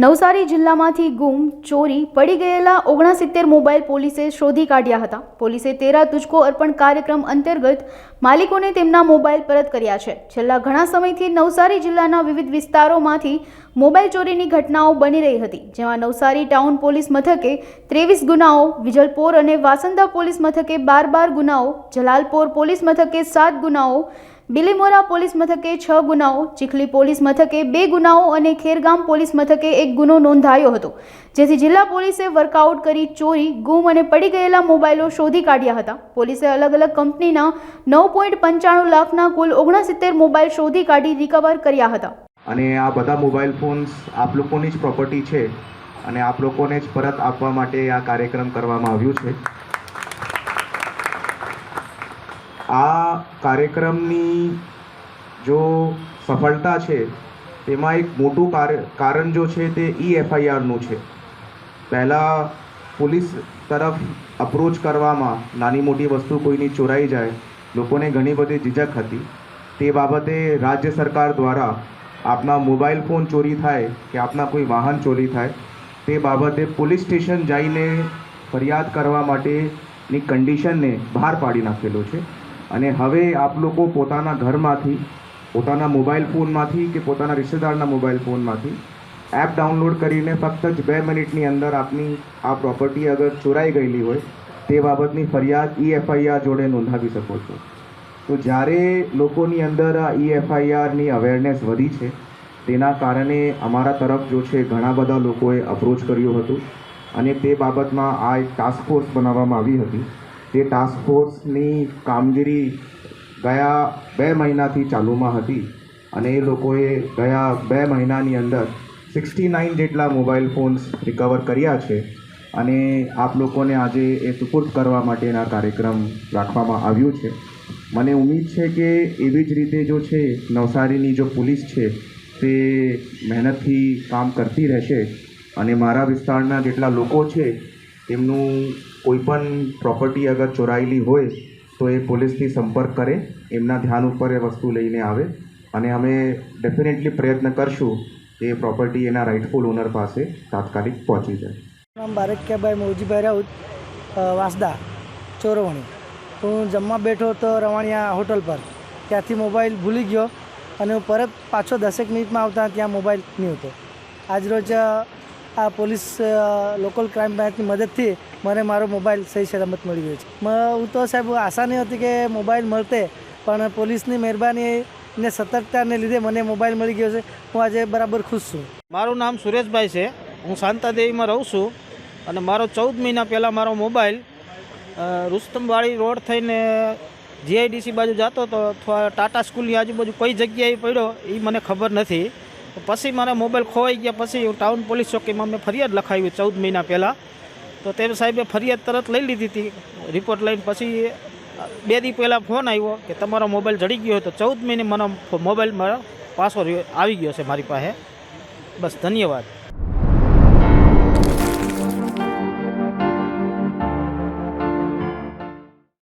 નવસારી જિલ્લામાંથી ગુમ, ચોરી, પડી ગયેલા ઓગણસિત્તેર મોબાઈલ પોલીસે શોધી કાઢ્યા હતા. પોલીસે તેરા તુજકો અર્પણ કાર્યક્રમ અંતર્ગત માલિકોને તેમના મોબાઈલ પરત કર્યા છે. છેલ્લા ઘણા સમયથી નવસારી જિલ્લાના વિવિધ વિસ્તારોમાંથી મોબાઈલ ચોરીની ઘટનાઓ બની રહી હતી, જેમાં નવસારી ટાઉન પોલીસ મથકે ત્રેવીસ ગુનાઓ, વિજલપોર અને વાસંદા પોલીસ મથકે બાર બાર ગુનાઓ, જલાલપોર પોલીસ મથકે સાત ગુનાઓ બિલીમોરા પોલીસ મથકે છ ગુનાઓ, ચીખલી પોલીસ મથકે બે ગુનાઓ અને ખેરગામ પોલીસ મથકે એક ગુનો નોંધાયો હતો, જેથી જિલ્લા પોલીસે વર્કઆઉટ કરી ચોરી, ગુમ અને પડી ગયેલા મોબાઈલો શોધી કાઢ્યા હતા. પોલીસે અલગ અલગ કંપનીના નવ પોઈન્ટ પંચાણું લાખના કુલ ઓગણસિત્તેર મોબાઈલ શોધી કાઢી રિકવર કર્યા હતા. અને આ બધા મોબાઈલ ફોન્સ આપ લોકોની જ પ્રોપર્ટી છે અને આપ લોકોને જ પરત આપવા માટે આ કાર્યક્રમ કરવામાં આવ્યું છે. આ કાર્યક્રમની જો સફળતા છે, તેમાં એક મોટું કાર- કારણ જો છે તે ઈ એફઆઈઆરનું છે. પહેલાં પોલીસ તરફ અપ્રોચ કરવામાં નાની મોટી વસ્તુ કોઈની ચોરાઈ જાય, લોકોને ઘણી બધી ઝીઝક હતી. તે બાબતે રાજ્ય સરકાર દ્વારા આપના મોબાઈલ ફોન ચોરી થાય કે આપના કોઈ વાહન ચોરી થાય, તે બાબતે પોલીસ સ્ટેશન જઈને ફરિયાદ કરવા માટેની કન્ડિશનને બહાર પાડી નાખેલો છે. અને હવે આપ લોકો પોતાના ઘરમાંથી, પોતાના મોબાઈલ ફોનમાંથી કે પોતાના રિશ્તેદારના મોબાઈલ ફોનમાંથી એપ ડાઉનલોડ કરીને ફક્ત જ બે મિનિટની અંદર આપની આ પ્રોપર્ટી અગર ચોરાઈ ગયેલી હોય, તે બાબતની ફરિયાદ ઈ એફઆઈઆર જોડે નોંધાવી શકો છો. તો જ્યારે લોકોની અંદર આ ઈ એફઆઈઆરની અવેરનેસ વધી છે, તેના કારણે અમારા તરફ જો છે ઘણા બધા લોકોએ અપ્રોચ કર્યું હતું અને તે બાબતમાં આ એક ટાસ્ક ફોર્સ બનાવવામાં આવી હતી. તે ટાસ્ક ફોર્સની કામગીરી ગયા બે મહિનાથી ચાલુમાં હતી અને એ લોકોએ ગયા બે મહિનાની અંદર સિક્સટી નાઇન જેટલા મોબાઈલ ફોન્સ રિકવર કર્યા છે અને આપ લોકોને આજે એ સુપુર્દ કરવા માટેના કાર્યક્રમ રાખવામાં આવ્યું છે. મને ઉમ્મીદ છે કે એવી જ રીતે જો છે, નવસારીની જો પોલીસ છે, તે મહેનતથી કામ કરતી રહેશે અને મારા વિસ્તારના જેટલા લોકો છે તેમનું કોઈ પણ પ્રોપર્ટી અગર ચોરાયેલી હોય, તો એ પોલીસથી સંપર્ક કરે, એમના ધ્યાન ઉપર એ વસ્તુ લઈને આવે. અને અમે ડેફિનેટલી પ્રયત્ન કરશું એ પ્રોપર્ટી એના રાઇટફુલ ઓનર પાસે તાત્કાલિક પહોંચી જાય. નામ બારકિયાભાઈ મોજીભાઈ રાઉત વાસદા, ચોરવણી. હું જમવા બેઠો તો રવાણિયા હોટલ પર. ત્યાંથી મોબાઈલ ભૂલી ગયો અને હું પરત પાછો દસેક મિનિટમાં આવતા ત્યાં મોબાઈલ નહીં હતો. આજરોજ આ પોલીસ લોકલ ક્રાઇમ બ્રાન્ચની મદદથી મને મારો મોબાઈલ સહી સલામત મળી ગયો છે. હું તો સાહેબ આશા નહીં હતી કે મોબાઈલ મળતે, પણ પોલીસની મહેરબાની ને સતર્કતાને લીધે મને મોબાઈલ મળી ગયો છે. હું આજે બરાબર ખુશ છું. મારું નામ સુરેશભાઈ છે. હું શાંતાદેવીમાં રહું છું અને મારો ચૌદ મહિના પહેલાં મારો મોબાઈલ રુસ્તમવાળી રોડ થઈને જીઆઈડીસી બાજુ જતો હતો અથવા ટાટા સ્કૂલની આજુબાજુ કઈ જગ્યાએ પડ્યો એ મને ખબર નથી. પછી મારા મોબાઈલ ખોવાઈ ગયા પછી ટાઉન પોલીસ ચોકીમાં મેં ફરિયાદ લખાવી ચૌદ મહિના પહેલાં. તો તે સાહેબે ફરિયાદ તરત લઈ લીધી હતી રિપોર્ટ લઈને પછી બે દી પહેલાં ફોન આવ્યો કે તમારો મોબાઈલ જડી ગયો તો ચૌદ મહિને મને મોબાઈલ મારો પાછો આવી ગયો છે મારી પાસે. બસ ધન્યવાદ.